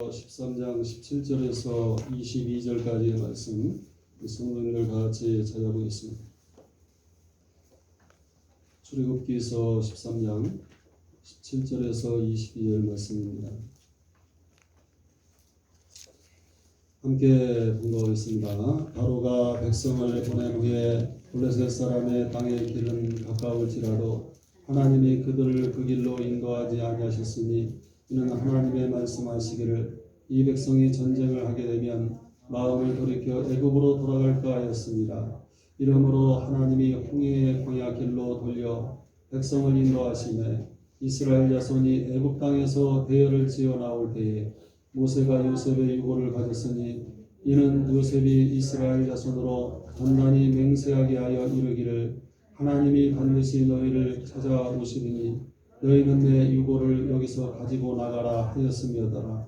13장 17절에서 22절까지의 말씀 성도님들 같이 찾아보겠습니다. 출애굽기서 13장 17절에서 22절 말씀입니다. 함께 공부하겠습니다. 바로가 백성을 보낸 후에 블레셋 사람의 땅의 길은 가까울지라도 하나님이 그들을 그 길로 인도하지 아니하셨으니 이는 하나님의 말씀하시기를 이 백성이 전쟁을 하게 되면 마음을 돌이켜 애굽으로 돌아갈까 하였습니다. 이러므로 하나님이 홍해의 광야 길로 돌려 백성을 인도하시매 이스라엘 자손이 애굽 땅에서 대열을 지어 나올 때에 모세가 요셉의 유고를 가졌으니 이는 요셉이 이스라엘 자손으로 단단히 맹세하게 하여 이르기를 하나님이 반드시 너희를 찾아오시리니 너희는 내 유고를 여기서 가지고 나가라 하였음이었더라.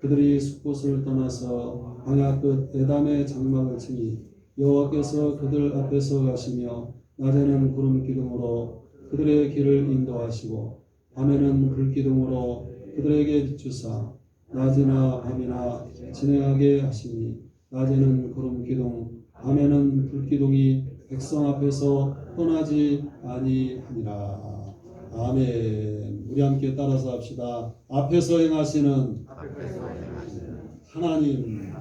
그들이 숲곳을 떠나서 광야 끝 에담의 장막을 치니 여호와께서 그들 앞에서 가시며 낮에는 구름 기둥으로 그들의 길을 인도하시고 밤에는 불 기둥으로 그들에게 비추사 낮이나 밤이나 진행하게 하시니 낮에는 구름 기둥 밤에는 불 기둥이 백성 앞에서 떠나지 아니하니라. 아멘. 우리 함께 따라서 합시다. 앞에서 행하시는 하나님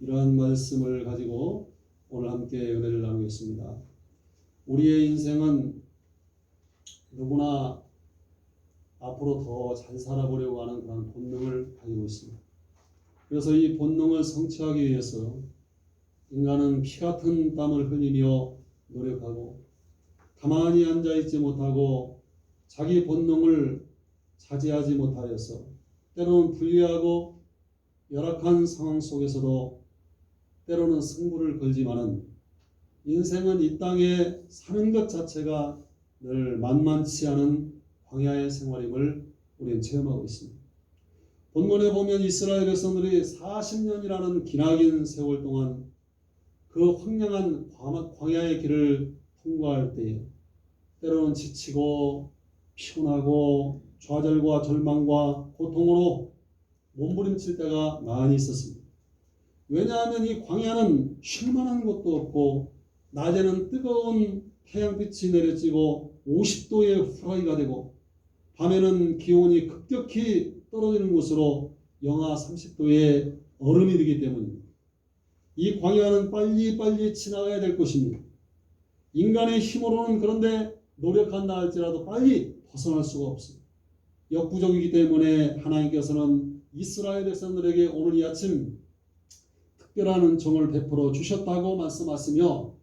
이러한 말씀을 가지고 오늘 함께 은혜를 나누겠습니다. 우리의 인생은 누구나 앞으로 더 잘 살아보려고 하는 그런 본능을 가지고 있습니다. 그래서 이 본능을 성취하기 위해서 인간은 피 같은 땀을 흘리며 노력하고 가만히 앉아 있지 못하고 자기 본능을 자제하지 못하여서 때로는 불리하고 열악한 상황 속에서도 때로는 승부를 걸지만은 인생은 이 땅에 사는 것 자체가 늘 만만치 않은 광야의 생활임을 우리는 체험하고 있습니다. 본문에 보면 이스라엘 백성들이 40년이라는 기나긴 세월 동안 그 황량한 광야의 길을 통과할 때에 때로는 지치고 피곤하고 좌절과 절망과 고통으로 몸부림칠 때가 많이 있었습니다. 왜냐하면 이 광야는 쉴 만한 곳도 없고 낮에는 뜨거운 태양빛이 내려지고 50도의 후라이가 되고 밤에는 기온이 급격히 떨어지는 곳으로 영하 30도의 얼음이 되기 때문입니다. 이 광야는 빨리빨리 지나가야 될 것입니다. 인간의 힘으로는 그런데 노력한다 할지라도 빨리 벗어날 수가 없습니다. 역부족이기 때문에 하나님께서는 이스라엘 백성들에게 오늘 이 아침 특별한 은총을 베풀어 주셨다고 말씀하시며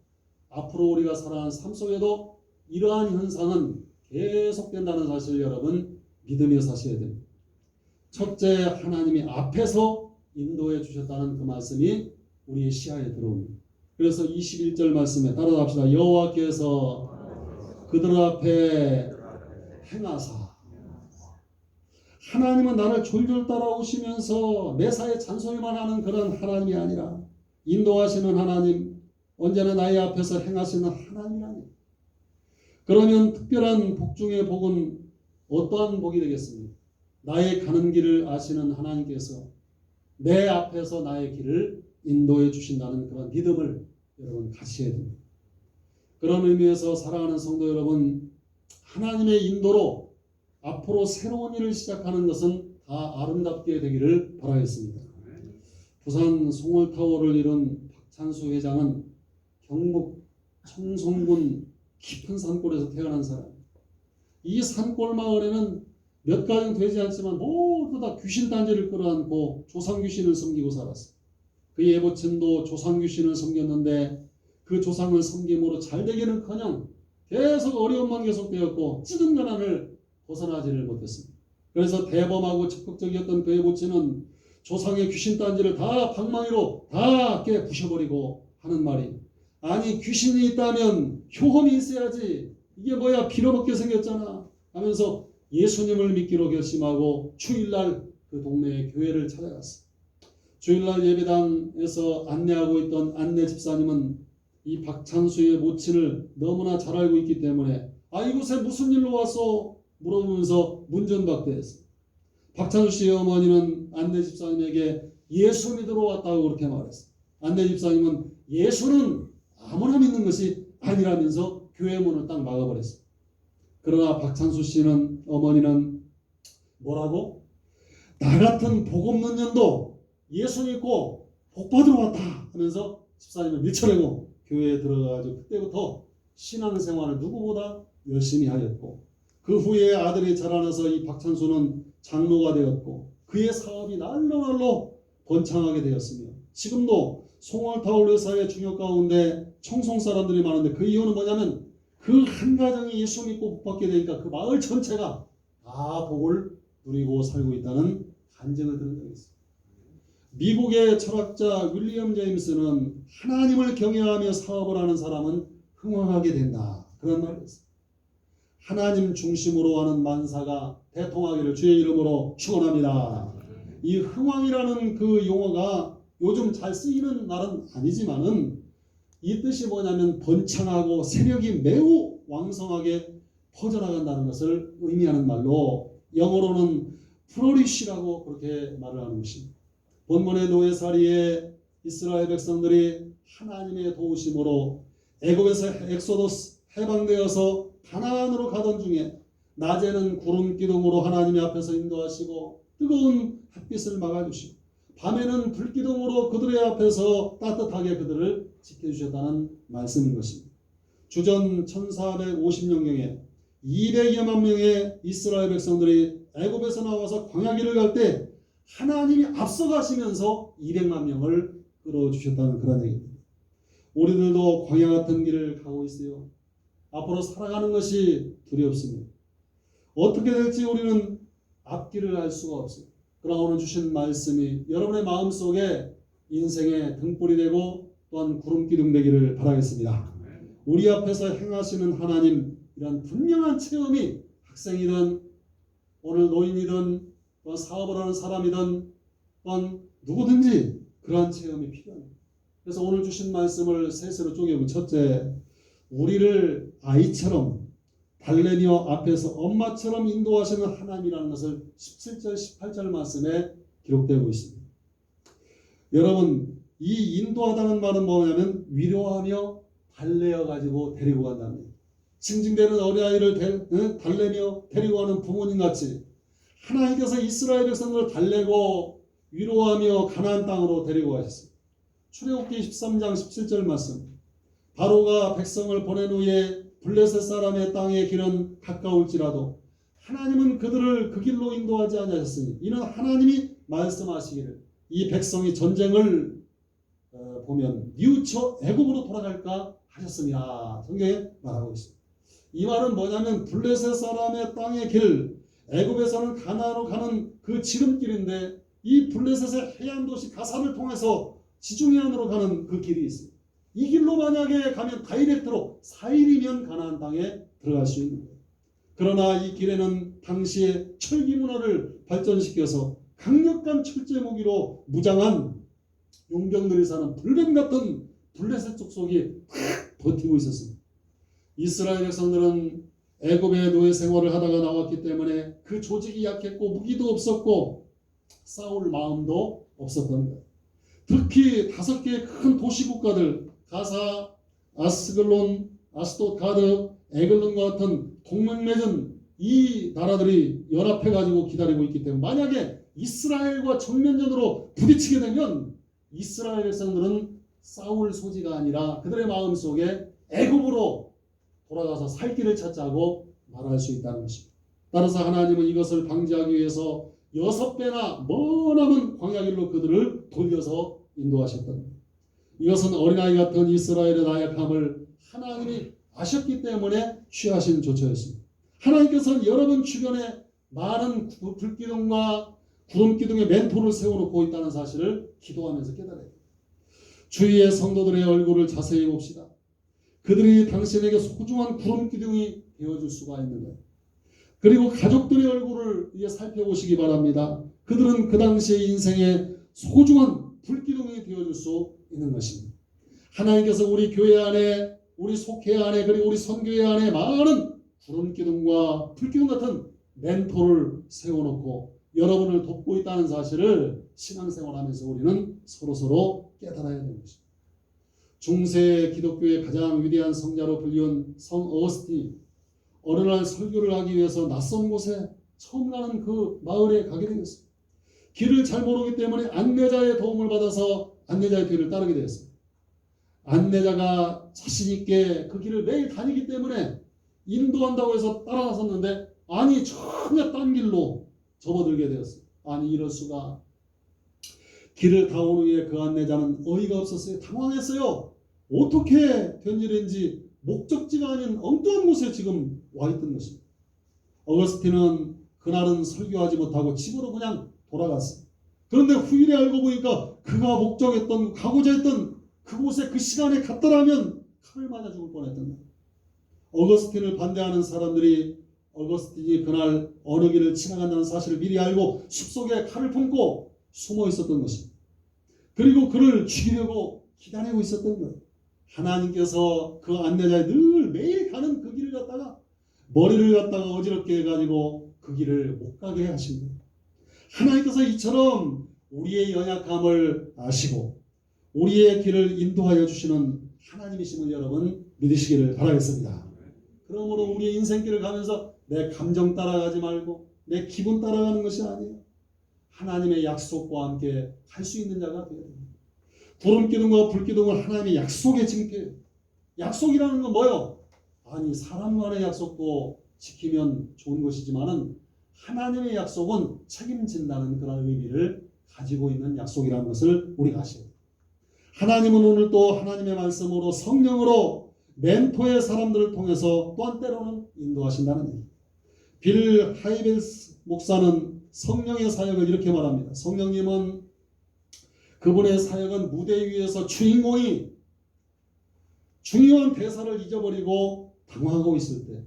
앞으로 우리가 살아가는 삶 속에도 이러한 현상은 계속된다는 사실을 여러분 믿으며 사셔야 됩니다. 첫째 하나님이 앞에서 인도해 주셨다는 그 말씀이 우리의 시야에 들어옵니다. 그래서 21절 말씀에 따라합시다. 여호와께서 그들 앞에 행하사 하나님은 나를 졸졸 따라오시면서 매사에 잔소리만 하는 그런 하나님이 아니라 인도하시는 하나님 언제나 나의 앞에서 행하시는 하나님이라니 그러면 특별한 복 중의 복은 어떠한 복이 되겠습니까? 나의 가는 길을 아시는 하나님께서 내 앞에서 나의 길을 인도해 주신다는 그런 믿음을 여러분 가지셔야 됩니다. 그런 의미에서 사랑하는 성도 여러분, 하나님의 인도로 앞으로 새로운 일을 시작하는 것은 다 아름답게 되기를 바라겠습니다. 부산 송월타워를 이룬 박찬수 회장은 경북 청송군 깊은 산골에서 태어난 사람. 이 산골 마을에는 몇 가정 되지 않지만 모두 다 귀신 단지를 끌어안고 조상 귀신을 섬기고 살았어. 그의 애보친도 조상 귀신을 섬겼는데 그 조상을 섬김으로 잘 되기는커녕 계속 어려움만 계속되었고 찌든 가난을 벗어나지를 못했습니다. 그래서 대범하고 적극적이었던 그의 부친은 조상의 귀신 단지를 다 방망이로 다 깨 부셔버리고 하는 말이 아니 귀신이 있다면 효험이 있어야지 이게 뭐야 빌어먹게 생겼잖아 하면서 예수님을 믿기로 결심하고 주일날 그 동네의 교회를 찾아갔어. 주일날 예배당에서 안내하고 있던 안내 집사님은 이 박찬수의 모친을 너무나 잘 알고 있기 때문에 아 이곳에 무슨 일로 왔어 물어보면서 문전박대했어. 박찬수 씨의 어머니는 안내 집사님에게 예수 믿으러 왔다고 그렇게 말했어요. 안내 집사님은 예수는 아무나 믿는 것이 아니라면서 교회 문을 딱 막아버렸어요. 그러나 박찬수 씨는 어머니는 뭐라고? 나 같은 복 없는 년도 예수 믿고 복 받으러 왔다 하면서 집사님을 밀쳐내고 교회에 들어가가지고 그때부터 신앙생활을 누구보다 열심히 하였고 그 후에 아들이 자라나서 이 박찬수는 장로가 되었고 그의 사업이 날로 날로 번창하게 되었으며 지금도 송월타올 회사의 중요 가운데 청송 사람들이 많은데 그 이유는 뭐냐면 그 한 가정이 예수 믿고 복받게 되니까 그 마을 전체가 다 복을 누리고 살고 있다는 간증을 들은 적이 있어요. 미국의 철학자 윌리엄 제임스는 하나님을 경외하며 사업을 하는 사람은 흥왕하게 된다. 그런 말을 했어요. 하나님 중심으로 하는 만사가 대통하기를 주의 이름으로 축원합니다. 이 흥왕이라는 그 용어가 요즘 잘 쓰이는 말은 아니지만은 이 뜻이 뭐냐면 번창하고 세력이 매우 왕성하게 퍼져나간다는 것을 의미하는 말로 영어로는 프로리시라고 그렇게 말을 하는 것입니다. 본문의 노예살이에 이스라엘 백성들이 하나님의 도우심으로 애굽에서 엑소더스 해방되어서 가나안으로 가던 중에 낮에는 구름 기둥으로 하나님의 앞에서 인도하시고 뜨거운 햇빛을 막아주시고 밤에는 불기둥으로 그들의 앞에서 따뜻하게 그들을 지켜주셨다는 말씀인 것입니다. 주전 1450년경에 200여만 명의 이스라엘 백성들이 애굽에서 나와서 광야길을 갈 때 하나님이 앞서가시면서 200만 명을 끌어주셨다는 그런 얘기입니다. 우리들도 광야 같은 길을 가고 있어요. 앞으로 살아가는 것이 두렵습니다. 어떻게 될지 우리는 앞길을 알 수가 없어요. 그러나 오늘 주신 말씀이 여러분의 마음 속에 인생의 등불이 되고 또한 구름기둥 되기를 바라겠습니다. 우리 앞에서 행하시는 하나님 이런 분명한 체험이 학생이든 오늘 노인이든 또한 사업을 하는 사람이든 또한 누구든지 그러한 체험이 필요합니다. 그래서 오늘 주신 말씀을 셋으로 쪼개보면 첫째, 우리를 아이처럼 달래며 앞에서 엄마처럼 인도하시는 하나님이라는 것을 17절, 18절 말씀에 기록되고 있습니다. 여러분, 이 인도하다는 말은 뭐냐면 위로하며 달래어 가지고 데리고 간다는 거예요. 징징대는 어린아이를? 달래며 데리고 가는 부모님 같이 하나님께서 이스라엘 백성을 달래고 위로하며 가나안 땅으로 데리고 가셨습니다. 출애굽기 13장 17절 말씀. 바로가 백성을 보낸 후에 블레셋 사람의 땅의 길은 가까울지라도 하나님은 그들을 그 길로 인도하지 아니하셨으니 이는 하나님이 말씀하시기를 이 백성이 전쟁을 어, 보면 뉘우쳐 애굽으로 돌아갈까 하셨습니다. 성경에 말하고 있습니다. 이 말은 뭐냐면 블레셋 사람의 땅의 길 애굽에서는 가나안으로 가는 그 지름길인데 이 블레셋의 해안 도시 가산을 통해서 지중해안으로 가는 그 길이 있습니다. 이 길로 만약에 가면 다이렉트로 4일이면 가나안 땅에 들어갈 수 있는 거예요. 그러나 이 길에는 당시의 철기 문화를 발전시켜서 강력한 철제 무기로 무장한 용병들이 사는 불뱀 같은 블레셋 족속이 팍 버티고 있었습니다. 이스라엘 백성들은 애굽의 노예 생활을 하다가 나왔기 때문에 그 조직이 약했고 무기도 없었고 싸울 마음도 없었던 거예요. 특히 다섯 개의 큰 도시 국가들 가사, 아스글론, 아스도 가드, 에글론과 같은 동맹 맺은 이 나라들이 연합해 가지고 기다리고 있기 때문에 만약에 이스라엘과 정면전으로 부딪히게 되면 이스라엘 백성들은 싸울 소지가 아니라 그들의 마음 속에 애굽으로 돌아가서 살 길을 찾자고 말할 수 있다는 것입니다. 따라서 하나님은 이것을 방지하기 위해서 여섯 배나 머나먼 광야길로 그들을 돌려서 인도하셨던 겁니다. 이것은 어린아이 같은 이스라엘의 나약함을 하나님이 아셨기 때문에 취하신 조처였습니다. 하나님께서는 여러분 주변에 많은 구- 불기둥과 구름기둥의 멘토를 세워놓고 있다는 사실을 기도하면서 깨달아야 돼요. 주위의 성도들의 얼굴을 자세히 봅시다. 그들이 당신에게 소중한 구름기둥이 되어줄 수가 있는 거예요. 그리고 가족들의 얼굴을 이제 살펴보시기 바랍니다. 그들은 그 당시의 인생의 소중한 불기둥이 되어줄 수 있는 것입니다. 하나님께서 우리 교회 안에, 우리 속회 안에, 그리고 우리 선교회 안에 많은 구름기둥과 불기둥 같은 멘토를 세워놓고 여러분을 돕고 있다는 사실을 신앙생활하면서 우리는 서로 서로 깨달아야 되는 것입니다. 중세 기독교의 가장 위대한 성자로 불리운 성 어거스틴 어느 날 설교를 하기 위해서 낯선 곳에 처음 가는 그 마을에 가게 되었어요. 길을 잘 모르기 때문에 안내자의 도움을 받아서 안내자의 뒤를 따르게 되었어요. 안내자가 자신 있게 그 길을 매일 다니기 때문에 인도한다고 해서 따라 나섰는데 아니 전혀 딴 길로 접어들게 되었어요. 아니 이럴 수가 길을 다온 후에 그 안내자는 어이가 없었어요. 당황했어요. 어떻게 된 일인지 목적지가 아닌 엉뚱한 곳에 지금 와 있던 것입니다. 어거스틴은 그날은 설교하지 못하고 집으로 그냥 돌아갔어요. 그런데 후일에 알고 보니까 그가 목적했던 가고자 했던 그곳에 그 시간에 갔더라면 칼을 맞아 죽을 뻔했던 거예요. 어거스틴을 반대하는 사람들이 어거스틴이 그날 어느 길을 지나간다는 사실을 미리 알고 숲속에 칼을 품고 숨어 있었던 것입니다. 그리고 그를 죽이려고 기다리고 있었던 거예요. 하나님께서 그 안내자에 늘 매일 가는 그 길을 갖다가 머리를 갖다가 어지럽게 해가지고 그 길을 못 가게 거예요. 하나님께서 이처럼 우리의 연약함을 아시고 우리의 길을 인도하여 주시는 하나님이심을 여러분 믿으시기를 바라겠습니다. 그러므로 우리의 인생길을 가면서 내 감정 따라가지 말고 내 기분 따라가는 것이 아니에요. 하나님의 약속과 함께 갈 수 있는 자가 되어야 됩니다. 구름 기둥과 불 기둥은 하나님의 약속의 징표예요. 약속이라는 건 뭐요? 아니 사람 간의 약속도 지키면 좋은 것이지만은 하나님의 약속은 책임진다는 그런 의미를 가지고 있는 약속이라는 것을 우리가 아셔야. 하나님은 오늘 또 하나님의 말씀으로 성령으로 멘토의 사람들을 통해서 또한 때로는 인도하신다는 얘기. 빌 하이벨스 목사는 성령의 사역을 이렇게 말합니다. 성령님은 그분의 사역은 무대 위에서 주인공이 중요한 대사를 잊어버리고 당황하고 있을 때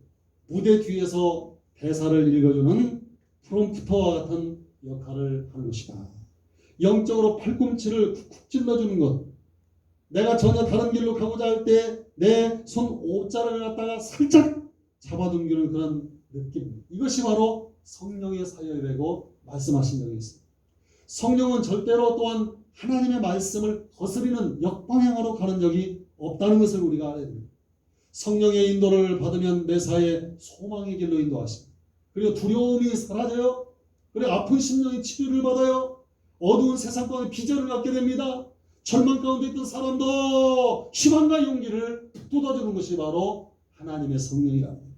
무대 뒤에서 대사를 읽어주는 프롬프터와 같은 역할을 하는 것이다. 영적으로 팔꿈치를 쿡쿡 찔러주는 것. 내가 전혀 다른 길로 가고자 할 때 내 손 오자를 갖다가 살짝 잡아당기는 그런 느낌. 이것이 바로 성령의 사역이 되고 말씀하신 적이 있습니다. 성령은 절대로 또한 하나님의 말씀을 거스리는 역방향으로 가는 적이 없다는 것을 우리가 알아야 됩니다. 성령의 인도를 받으면 매사에 소망의 길로 인도하십니다. 그리고 두려움이 사라져요. 그리고 아픈 심령이 치료를 받아요. 어두운 세상 가운데 비전을 갖게 됩니다. 절망 가운데 있던 사람도 희망과 용기를 돋아주는 것이 바로 하나님의 성령이랍니다.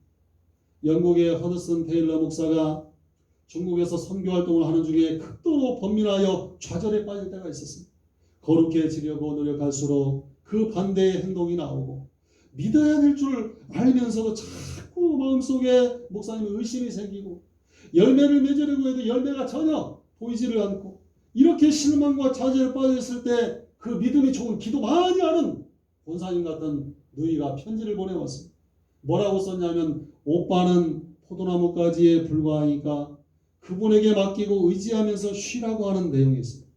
영국의 허드슨 테일러 목사가 중국에서 선교 활동을 하는 중에 극도로 번민하여 좌절에 빠질 때가 있었습니다. 거룩해지려고 노력할수록 그 반대의 행동이 나오고 믿어야 될 줄 알면서도 자꾸 마음속에 목사님 의심이 생기고 열매를 맺으려고 해도 열매가 전혀 보이지를 않고 이렇게 실망과 좌절에 빠졌을 때 그 믿음이 좋은 기도 많이 하는 본사님 같은 누이가 편지를 보내왔습니다. 뭐라고 썼냐면 오빠는 포도나무까지에 불과하니까 그분에게 맡기고 의지하면서 쉬라고 하는 내용이었습니다.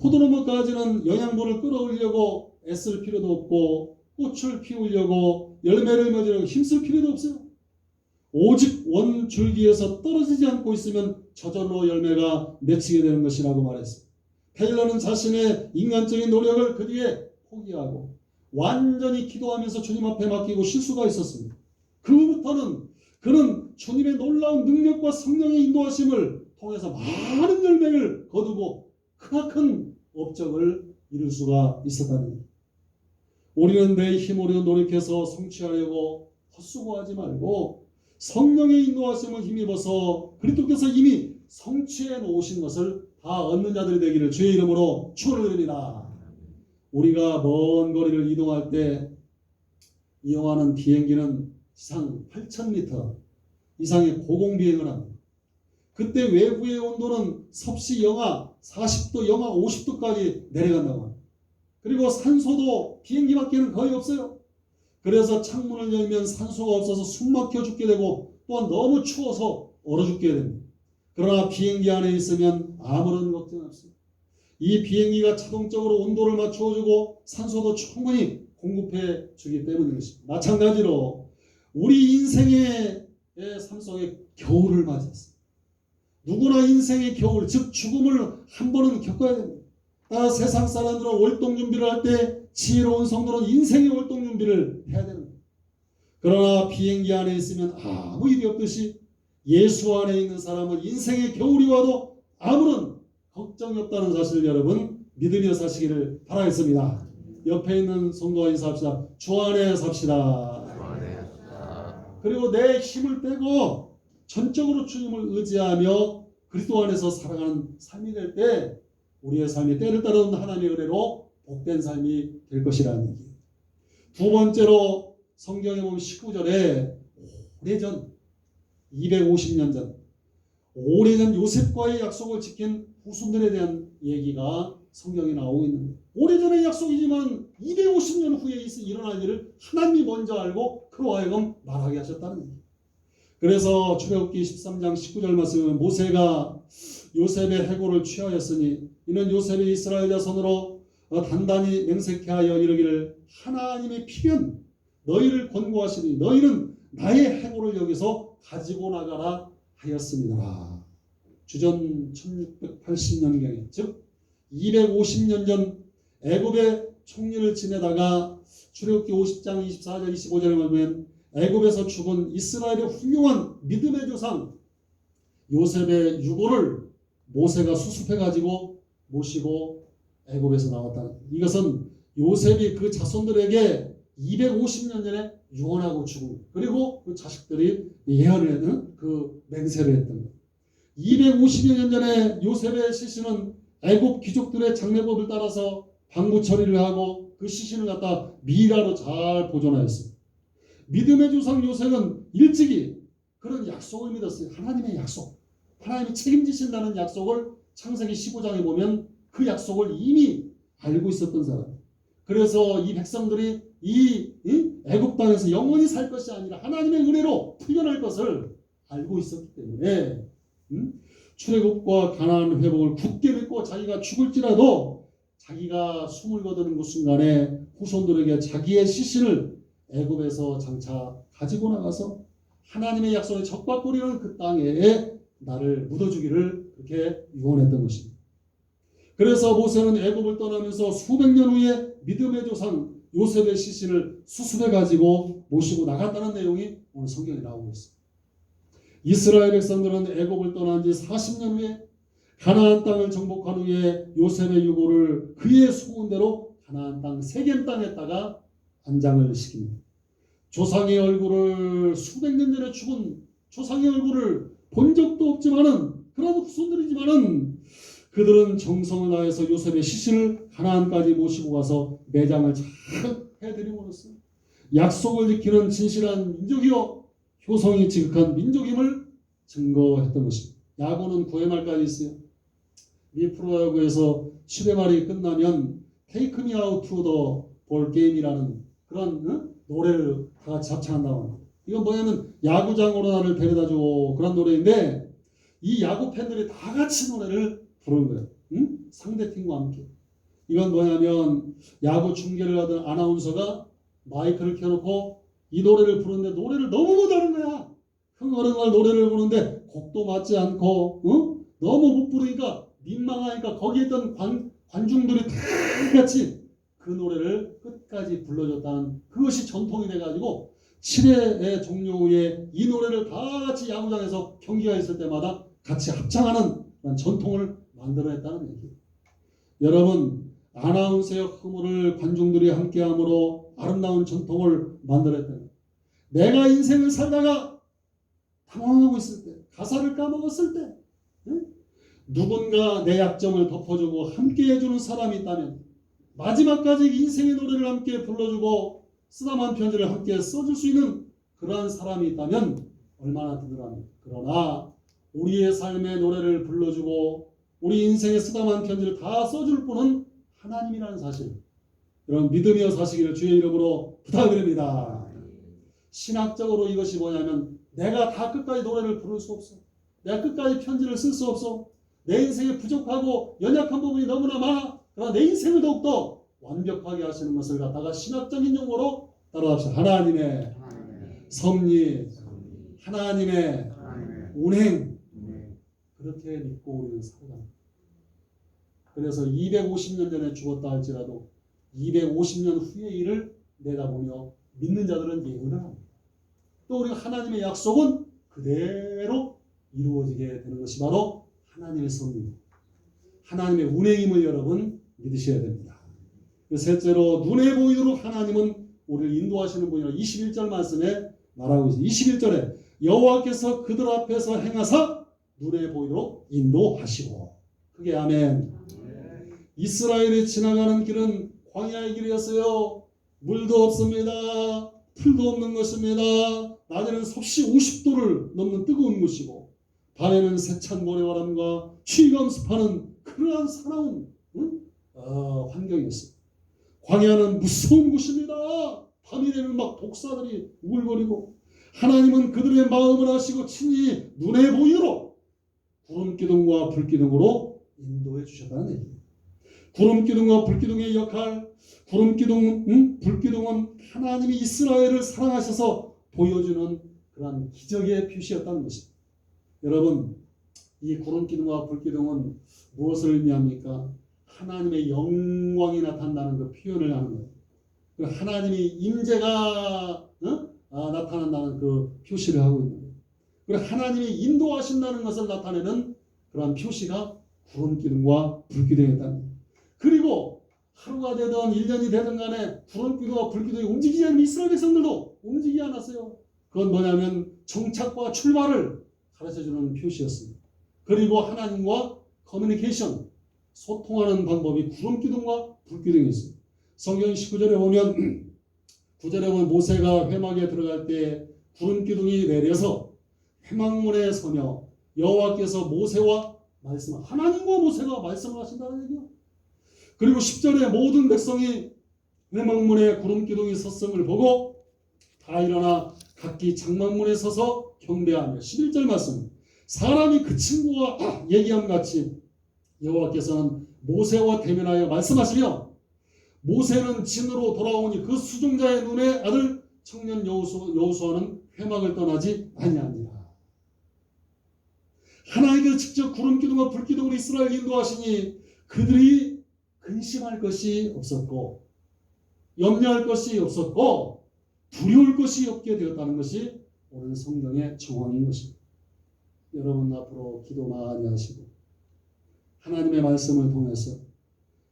포도나무까지는 영양분을 끌어올리려고 애쓸 필요도 없고 꽃을 피우려고 열매를 맺으려고 힘쓸 필요도 없어요. 오직 원 줄기에서 떨어지지 않고 있으면 저절로 열매가 맺히게 되는 것이라고 말했습니다. 테일러는 자신의 인간적인 노력을 그 뒤에 포기하고 완전히 기도하면서 주님 앞에 맡기고 쉴 수가 있었습니다. 그부터는 그는 주님의 놀라운 능력과 성령의 인도하심을 통해서 많은 열매를 거두고 크나큰 업적을 이룰 수가 있었다는 것. 우리는 내 힘으로 노력해서 성취하려고 헛수고하지 말고 성령의 인도하심을 힘입어서 그리스도께서 이미 성취해 놓으신 것을 다 얻는 자들이 되기를 주의 이름으로 축원드립니다. 우리가 먼 거리를 이동할 때 이용하는 비행기는 지상 8,000m 이상의 고공 비행을 합니다. 그때 외부의 온도는 섭씨 영하 40도, 영하 50도까지 내려간다고 합니다. 그리고 산소도 비행기밖에는 거의 없어요. 그래서 창문을 열면 산소가 없어서 숨 막혀 죽게 되고 또한 너무 추워서 얼어 죽게 됩니다. 그러나 비행기 안에 있으면 아무런 걱정 없습니다. 이 비행기가 자동적으로 온도를 맞춰주고 산소도 충분히 공급해 주기 때문인 것입니다. 마찬가지로 우리 인생의 삶 속에 겨울을 맞이했습니다. 누구나 인생의 겨울, 즉 죽음을 한 번은 겪어야 됩니다. 따라 세상 사람들은 월동 준비를 할 때 지혜로운 성도는 인생의 월동 준비를 해야 되는 거예요. 그러나 비행기 안에 있으면 아무 일이 없듯이 예수 안에 있는 사람은 인생의 겨울이 와도 아무런 걱정이 없다는 사실 여러분 믿으며 사시기를 바라겠습니다. 옆에 있는 성도와 인사합시다. 주 안에 삽시다. 그리고 내 힘을 빼고 전적으로 주님을 의지하며 그리스도 안에서 살아가는 삶이 될 때 우리의 삶이 때를 따르는 하나님의 은혜로 복된 삶이 될 것이라는 얘기. 두 번째로 성경에 보면 19절에 오래전 250년 전 오래전 요셉과의 약속을 지킨 후손들에 대한 얘기가 성경에 나오고 있는 거예요. 오래전의 약속이지만 250년 후에 있- 일어날 일을 하나님이 먼저 알고 그로 하여금 말하게 하셨다는 얘기예요. 그래서 출애굽기 13장 19절 말씀에 모세가 요셉의 해고를 취하였으니 이는 요셉이 이스라엘 자손으로 어, 단단히 맹세케 하여 이르기를 하나님의 피는 너희를 권고하시니 너희는 나의 해고를 여기서 가지고 나가라 하였습니다. 주전 1680년경에 즉 250년 전 애굽의 총리를 지내다가 출애굽기 50장 24절 25절에 보면 애굽에서 죽은 이스라엘의 훌륭한 믿음의 조상 요셉의 유고를 모세가 수습해 가지고 모시고 애굽에서 나왔다. 이것은 요셉이 그 자손들에게 250년 전에 유언하고 죽은 그리고 그 자식들이 예언을 했는 그 맹세를 했던 것. 250년 전에 요셉의 시신은 애굽 귀족들의 장례법을 따라서 방부 처리를 하고 그 시신을 갖다 미라로 잘 보존하였어요. 믿음의 조상 요셉은 일찍이 그런 약속을 믿었어요. 하나님의 약속. 하나님이 책임지신다는 약속을 창세기 15장에 보면 그 약속을 이미 알고 있었던 사람. 그래서 이 백성들이 이이 애굽 땅에서 영원히 살 것이 아니라 하나님의 은혜로 풀려날 것을 알고 있었기 때문에 음? 출애굽과 가나안 회복을 굳게 믿고 자기가 죽을지라도 자기가 숨을 거두는 그 순간에 후손들에게 자기의 시신을 애굽에서 장차 가지고 나가서 하나님의 약속에 적박거리는 그 땅에 나를 묻어주기를 그렇게 유언했던 것입니다. 그래서 모세는 애굽을 떠나면서 수백 년 후에 믿음의 조상 요셉의 시신을 수습해 가지고 모시고 나갔다는 내용이 오늘 성경에 나오고 있습니다. 이스라엘 백성들은 애굽을 떠난 지 40년 후에 가나안 땅을 정복한 후에 요셉의 유고를 그의 소원대로 가나안 땅 세겜 땅에다가 안장을 시킵니다. 조상의 얼굴을 수백 년 전에 죽은 조상의 얼굴을 본 적도 없지만은 그런 후손들이지만은 그들은 정성을 다해서 요셉의 시신을 가나안까지 모시고 가서 매장을 잘 해드림으로써 약속을 지키는 진실한 민족이요 효성이 지극한 민족임을 증거했던 것입니다. 야구는 9회 말까지 있어요. 미 프로야구에서 7회 말이 끝나면 테이크 미 아웃 투더볼 게임이라는 그런 어? 노래를 다 같이 합창한다고 합니다. 이건 뭐냐면 야구장으로 나를 데려다줘 그런 노래인데 이 야구 팬들이 다 같이 노래를 부르는 거예요. 응? 상대 팀과 함께. 이건 뭐냐면 야구 중계를 하던 아나운서가 마이크를 켜놓고 이 노래를 부르는데 노래를 너무 못하는 거야. 흥얼흥얼 노래를 부르는데 곡도 맞지 않고 어? 너무 못 부르니까 민망하니까 거기 있던 관, 관중들이 다 같이 그 노래를 끝까지 불러줬다는 그것이 전통이 돼가지고 7회의 종료 후에 이 노래를 다 같이 야구장에서 경기가 있을 때마다 같이 합창하는 전통을 만들어냈다는 얘기예요. 여러분 아나운서의 흐물을 관중들이 함께함으로 아름다운 전통을 만들었다. 내가 인생을 살다가 당황하고 있을 때, 가사를 까먹었을 때, 응? 누군가 내 약점을 덮어주고 함께 해주는 사람이 있다면 마지막까지 인생의 노래를 함께 불러주고 쓰다만 편지를 함께 써줄 수 있는 그러한 사람이 있다면 얼마나 든든합니까? 그러나 우리의 삶의 노래를 불러주고 우리 인생의 쓰다만 편지를 다 써줄 분은 하나님이라는 사실. 여러분 믿으며 사시기를 주의 이름으로 부탁드립니다. 신학적으로 이것이 뭐냐면 내가 다 끝까지 노래를 부를 수 없어. 내가 끝까지 편지를 쓸 수 없어. 내 인생에 부족하고 연약한 부분이 너무나 많아. 그러나 내 인생을 더욱더 완벽하게 하시는 것을 갖다가 신학적인 용어로 따라합시다. 하나님의 섭리, 하나님의 운행. 그렇게 믿고 우리는 살아갑니다. 그래서 250년 전에 죽었다 할지라도 250년 후의 일을 내다보며 믿는 자들은 예언을 합니다. 또 우리가 하나님의 약속은 그대로 이루어지게 되는 것이 바로 하나님의 섭리입니다. 하나님의 운행임을 여러분 믿으셔야 됩니다. 셋째로 눈에 보이도록 하나님은 우리를 인도하시는 분이라 21절 말씀에 말하고 있습니다. 21절에 여호와께서 그들 앞에서 행하사 눈에 보이도록 인도하시고 그게 아멘. 이스라엘이 지나가는 길은 광야의 길이었어요. 물도 없습니다. 풀도 없는 것입니다. 낮에는 섭씨 50도를 넘는 뜨거운 곳이고 밤에는 세찬 모래바람과 취감습하는 그러한 사나운 응? 어, 환경이었습니다. 광야는 무서운 곳입니다. 밤이 되면 막 독사들이 우글거리고 하나님은 그들의 마음을 아시고 친히 눈에 보이도록 구름 기둥과 불 기둥으로 인도해 주셨다는 얘기예요. 구름 기둥과 불 기둥의 역할, 구름 기둥, 응? 불 기둥은 하나님이 이스라엘을 사랑하셔서 보여주는 그러한 기적의 표시였다는 것입니다. 여러분, 이 구름 기둥과 불 기둥은 무엇을 의미합니까? 하나님의 영광이 나타난다는 그 표현을 하는 거예요. 그 하나님이 임재가 어? 아, 나타난다는 그 표시를 하고 있는 거예요. 그리고 하나님이 인도하신다는 것을 나타내는 그러한 표시가 구름 기둥과 불 기둥이었다는 거예요. 그리고 하루가 되든 1년이 되든 간에 구름 기둥과 불 기둥이 움직이지 않으면 이스라엘 백성들도 움직이지 않았어요. 그건 뭐냐면 정착과 출발을 가르쳐주는 표시였습니다. 그리고 하나님과 커뮤니케이션, 소통하는 방법이 구름 기둥과 불 기둥이었습니다. 성경 19절에 보면 9절에 보면 모세가 회막에 들어갈 때 구름 기둥이 내려서 회막문에 서며 여호와께서 모세와 말씀 하나님과 모세가 말씀을 하신다는 얘기요. 그리고 10절에 모든 백성이 회막문에 구름 기둥이 섰음을 보고 다 일어나 각기 장막문에 서서 경배하며 11절 말씀 사람이 그 친구와 얘기함 같이 여호와께서는 모세와 대면하여 말씀하시며 모세는 진으로 돌아오니 그 수종자의 눈에 아들 청년 여호수, 여호수아는 회막을 떠나지 아니하니라. 하나님께서 직접 구름 기둥과 불 기둥으로 이스라엘 인도하시니 그들이 근심할 것이 없었고 염려할 것이 없었고 두려울 것이 없게 되었다는 것이 오늘 성경의 정황인 것입니다. 여러분 앞으로 기도 많이 하시고 하나님의 말씀을 통해서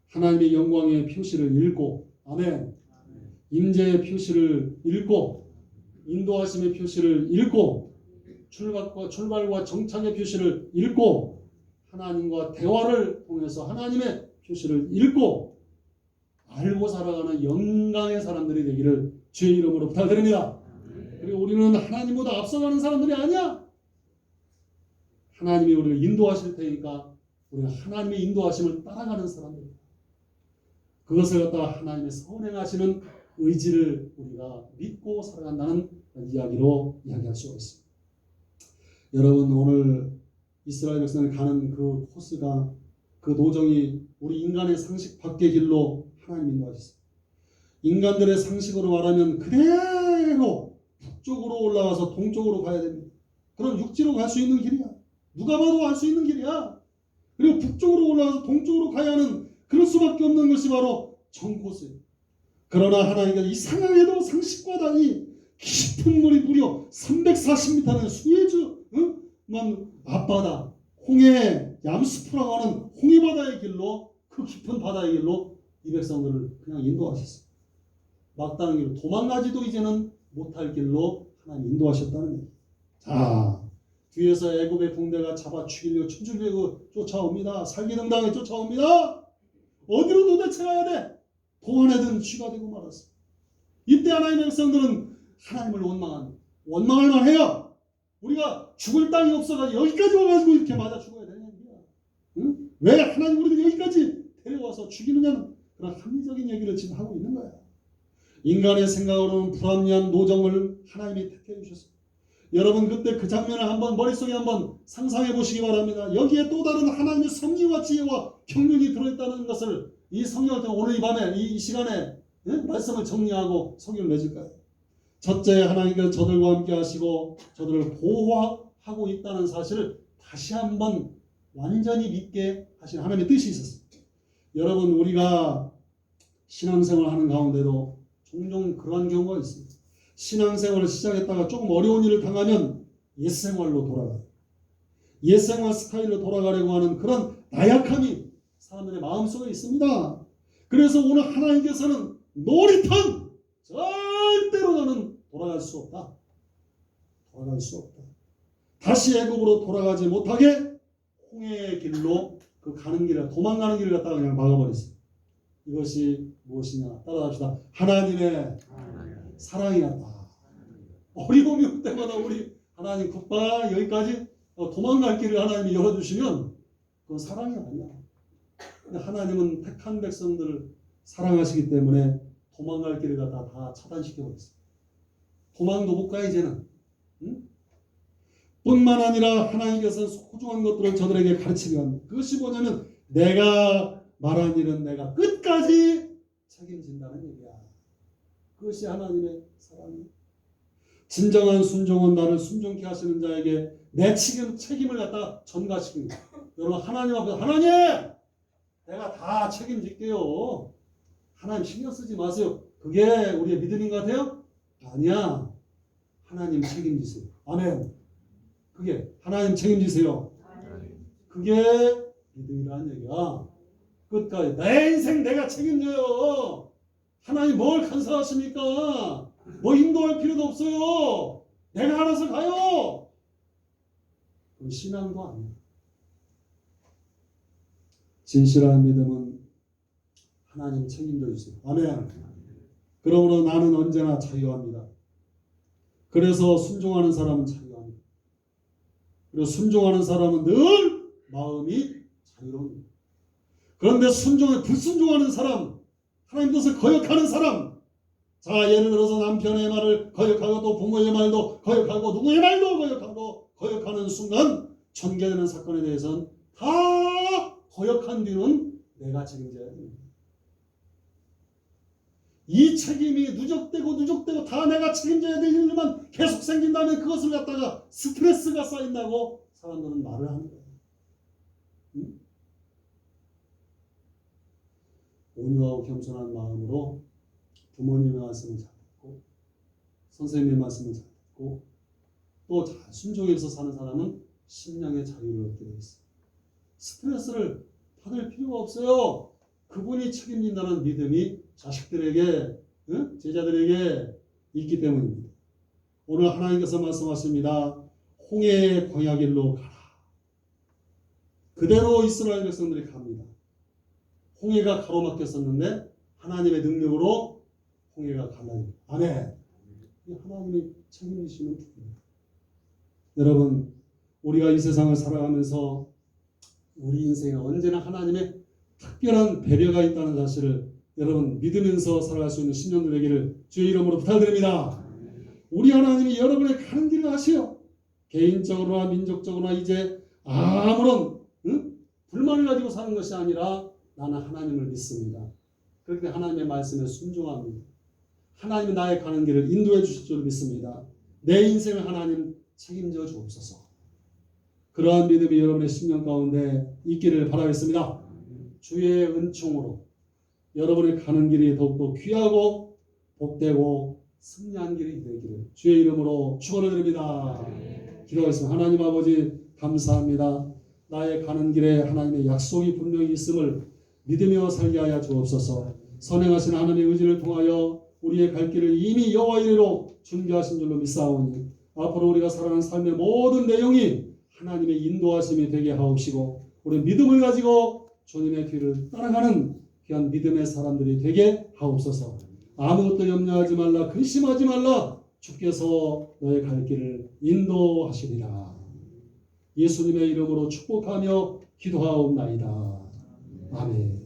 하나님의 영광의 표시를 읽고 아멘 임재의 표시를 읽고 인도하심의 표시를 읽고 출발과 출발과 정착의 표시를 읽고 하나님과 대화를 통해서 하나님의 표시를 읽고 알고 살아가는 영광의 사람들이 되기를 주의 이름으로 부탁드립니다. 그리고 우리는 하나님보다 앞서가는 사람들이 아니야. 하나님이 우리를 인도하실 테니까 우리가 하나님의 인도하심을 따라가는 사람들. 그것을 갖다가 하나님의 선행하시는 의지를 우리가 믿고 살아간다는 이야기로 이야기할 수가 있습니다. 여러분 오늘 이스라엘 백성이 가는 그 코스가 그 노정이 우리 인간의 상식 밖의 길로 하나님 인도하셨어요. 인간들의 상식으로 말하면 그대로 북쪽으로 올라와서 동쪽으로 가야 됩니다. 그럼 육지로 갈 수 있는 길이야. 누가 봐도 갈수 있는 길이야. 그리고 북쪽으로 올라와서 동쪽으로 가야 하는 그럴 수밖에 없는 것이 바로 정코스예요. 그러나 하나님께서 이상하게도 상식과 달리 깊은 물이 무려 340m는 수에즈 응? 만 앞바다 홍해 얌스프라고 하는 홍해바다의 길로 그 깊은 바다의 길로 이 백성들을 그냥 인도하셨어요. 막다른 길로 도망가지도 이제는 못할 길로 하나님 인도하셨다는 얘기. 자 뒤에서 애굽의 붕대가 잡아 죽이려 춤추려고 쫓아옵니다. 살기등당에 쫓아옵니다. 어디로 도대체 가야 돼? 도안에 든 쥐가 되고 말았어. 이때 하나님의 백성들은 하나님을 원망한 원망할 만해요. 우리가 죽을 땅이 없어가지고 여기까지 와가지고 이렇게 맞아 죽어야 되냐. 응? 왜 하나님 우리를 여기까지 데려와서 죽이느냐는 그런 합리적인 얘기를 지금 하고 있는 거야. 인간의 생각으로는 불합리한 노정을 하나님이 택해 주셨어요. 여러분 그때 그 장면을 한번 머릿속에 한번 상상해 보시기 바랍니다. 여기에 또 다른 하나님의 섭리와 지혜와 경륜이 들어있다는 것을 이 성경을 통해 오늘 이 밤에 이, 이 시간에 예? 말씀을 정리하고 성경을 맺을 거예요. 첫째 하나님께서 저들과 함께 하시고 저들을 보호하고 있다는 사실을 다시 한번 완전히 믿게 하신 하나님의 뜻이 있었습니다. 여러분 우리가 신앙생활 하는 가운데도 종종 그러한 경우가 있습니다. 신앙생활을 시작했다가 조금 어려운 일을 당하면 옛생활로 돌아가요. 옛생활 스타일로 돌아가려고 하는 그런 나약함이 사람들의 마음속에 있습니다. 그래서 오늘 하나님께서는 노리탄 절대로 너는 돌아갈 수 없다. 돌아갈 수 없다. 다시 애굽으로 돌아가지 못하게 홍해의 길로 그 가는 길을 도망가는 길을 갖다가 그냥 막아버렸어요. 이것이 무엇이냐? 따라합시다. 하나님의 사랑이었다. 어려움이 올 때마다 우리 하나님 굿바 여기까지 어, 도망갈 길을 하나님이 열어주시면 그건 사랑이 아니야. 근데 하나님은 택한 백성들을 사랑하시기 때문에 도망갈 길을 갖다 다 차단시켜 버렸어요. 도망도 못 가 이제는. 응? 뿐만 아니라 하나님께서 소중한 것들을 저들에게 합니다. 그것이 뭐냐면 내가 말한 일은 내가 끝까지 책임진다는 얘기야. 그것이 하나님의 사랑이에요. 진정한 순종은 나를 순종케 하시는 자에게 내 책임, 책임을 갖다 전가시킵니다. 여러분 하나님 앞에 하나님 내가 다 책임질게요. 하나님 신경 쓰지 마세요. 그게 우리의 믿음인 것 같아요? 아니야. 하나님 책임지세요. 아멘. 그게 하나님 책임지세요. 그게 믿음이라는 얘기야. 끝까지 내 인생 내가 책임져요. 하나님 뭘 간사하십니까? 뭐 인도할 필요도 없어요. 내가 알아서 가요. 그건 신앙도 아니야. 진실한 믿음은 하나님 책임져 주세요. 아멘. 그러므로 나는 언제나 자유합니다. 그래서 순종하는 사람은 자유합니다. 그리고 순종하는 사람은 늘 마음이 자유로웁니다. 그런데 순종에 불순종하는 사람, 하나님 뜻을 거역하는 사람, 자 예를 들어서 남편의 말을 거역하고 또 부모의 말도 거역하고 누구의 말도 거역하고 거역하는 순간 전개되는 사건에 대해서는 다 거역한 뒤는 내가 책임져야 됩니다. 이 책임이 누적되고 누적되고 다 내가 책임져야 될 일만 계속 생긴다면 그것을 갖다가 스트레스가 쌓인다고 사람들은 말을 하는 거예요. 응? 온유하고 겸손한 마음으로 부모님의 말씀을 잘 듣고 선생님의 말씀을 잘 듣고 또 잘 순종해서 사는 사람은 심령의 자유를 얻게 되어 있어요. 스트레스를 받을 필요가 없어요. 그분이 책임진다는 믿음이 자식들에게 응? 제자들에게 있기 때문입니다. 오늘 하나님께서 말씀하십니다. 홍해의 광야길로 가라. 그대로 이스라엘 백성들이 갑니다. 홍해가 가로막혔었는데 하나님의 능력으로 홍해가 갈라집니다. 아멘. 이 하나님이 책임지시는 분입니다. 여러분, 우리가 이 세상을 살아가면서 우리 인생에 언제나 하나님의 특별한 배려가 있다는 사실을 여러분 믿으면서 살아갈 수 있는 신령들 되기를 주의 이름으로 부탁드립니다. 우리 하나님이 여러분의 가는 길을 아시오. 개인적으로나 민족적으로나 이제 아무런 응? 불만을 가지고 사는 것이 아니라 나는 하나님을 믿습니다. 그렇게 하나님의 말씀에 순종합니다. 하나님이 나의 가는 길을 인도해 주실 줄 믿습니다. 내 인생을 하나님 책임져 주옵소서. 그러한 믿음이 여러분의 심령 가운데 있기를 바라겠습니다. 주의 은총으로 여러분의 가는 길이 더욱더 귀하고 복되고 승리한 길이 되기를 주의 이름으로 축원을 드립니다. 기도하겠습니다. 하나님 아버지 감사합니다. 나의 가는 길에 하나님의 약속이 분명히 있음을 믿으며 살게 하여 주옵소서. 선행하신 하나님의 의지를 통하여 우리의 갈 길을 이미 여호와 이래로 준비하신 줄로 믿사오니 앞으로 우리가 살아가는 삶의 모든 내용이 하나님의 인도하심이 되게 하옵시고 우리 믿음을 가지고 주님의 뒤를 따라가는 귀한 믿음의 사람들이 되게 하옵소서. 아무것도 염려하지 말라 근심하지 말라 주께서 너의 갈 길을 인도하시리라. 예수님의 이름으로 축복하며 기도하옵나이다. 아멘.